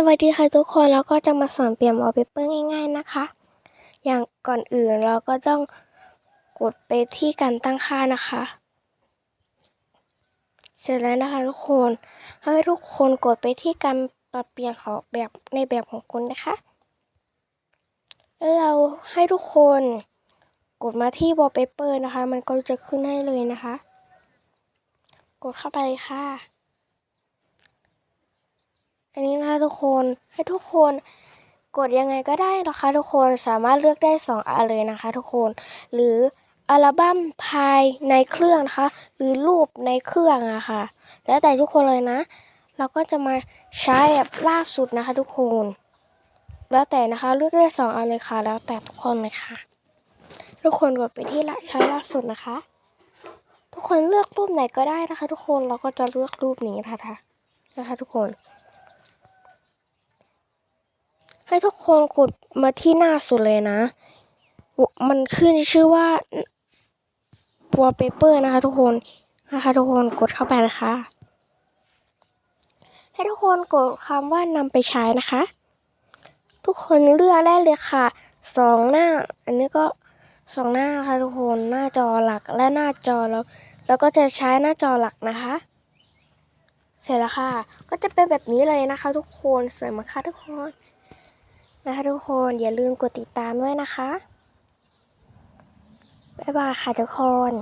สวัสดีค่ะทุกคนแล้วก็จะมาสอนเปลี่ยนวอลเปเปอร์ง่าย ๆนะคะ อย่างก่อนอื่นเราก็ต้องกดไปที่การตั้งค่านะคะ เสร็จแล้วนะคะทุกคนให้ทุกคนกดไปที่การปรับเปลี่ยนของแบบในแบบของคุณนะคะแล้วเราให้ทุกคนกดมาที่วอลเปเปอร์นะคะ มันก็จะขึ้นให้เลยนะคะ กดเข้าไปเลยค่ะ อันนี้นะคะ ทุกคน ให้ทุกคนกดยังไงก็ได้นะคะทุกคนสามารถเลือกได้2องอันเลยนะคะ ทุกคน หรืออัลบั้มภายในเครื่องนะคะ หรือรูปในเครื่องอะค่ะ แล้วแต่ทุกคนเลยนะ เราก็จะมาใช้แบบล่าสุดนะคะ ทุกคน แล้วแต่นะคะเลือกได้สองอันเลยค่ะ แล้วแต่ทุกคนเลยค่ะ ทุกคนกดไปที่ละใช้ล่าสุดนะคะ ทุกคนเลือกรูปไหนก็ได้นะคะ ทุกคนเราก็จะเลือกรูปนี้นะคะนะคะ ทุกคน ให้ทุกคนกดมาที่หน้าสุดเลยนะ มันขึ้นชื่อว่า wallpaper นะคะทุกคนนะคะทุกคนกดเข้าไปนะคะ ให้ทุกคนกดคำว่านำไปใช้นะคะ ทุกคนเลือกได้เลยค่ะสองหน้า อันนี้ก็สองหน้าค่ะทุกคนหน้าจอหลักและหน้าจอแล้วแล้วก็จะใช้หน้าจอหลักนะคะ เสร็จแล้วค่ะ ก็จะเป็นแบบนี้เลยนะคะ ทุกคนสวยมากค่ะทุกคน นะคะทุกคนอย่าลืมกดติดตามด้วยนะคะ บ๊ายบายค่ะทุกคน